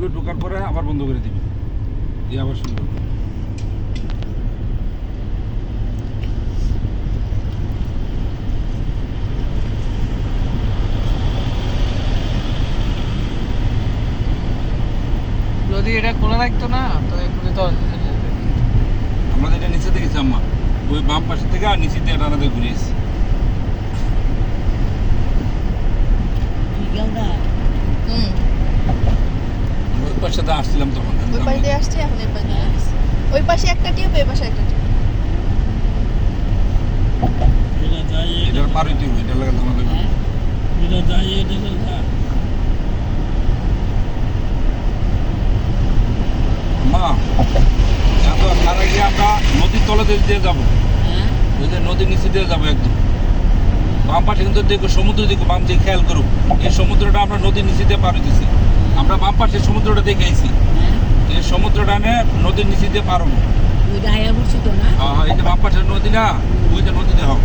করে ঢোকার পরে আবার বন্ধ করে দিবি। দিয়ে আবার শুরু করবি। যদি এটা খোলা রাখতো না তো এক্ষুনি তো আমাদের এটা নিচে দেখেছি আম্মা ওই বাম পাশে থেকে আর নিচে দিয়ে টানাতে ঘুরে তো আসছিলাম তখন। ওই পাশ দিয়ে আসছে এখন এই পাশ দিয়ে আসছে। ওই পাশে একটা টিউব এই পাশে একটা টিউব এটা যাই এটার পার হইতে হবে এটা লাগে আমাদের এটা যাই এটা যা মা তার আগে আমরা নদীর তলে দিয়ে দিয়ে যাব। ওই যে নদীর নিচে দিয়ে যাব একদম। বাম পাশে কিন্তু দেখো সমুদ্র দেখো বাম দিকে খেয়াল করুক এই সমুদ্রটা আমরা নদীর নিচে দিয়ে পার হইতেছি আমরা বাম পাশে সমুদ্রটা দেখে আইছি এই সমুদ্রটা নে নদীর নিচে দিয়ে পারো ওইটা হায়া হ্যাঁ এটা বাম পাশে নদী না ওইটা নদীতে হোক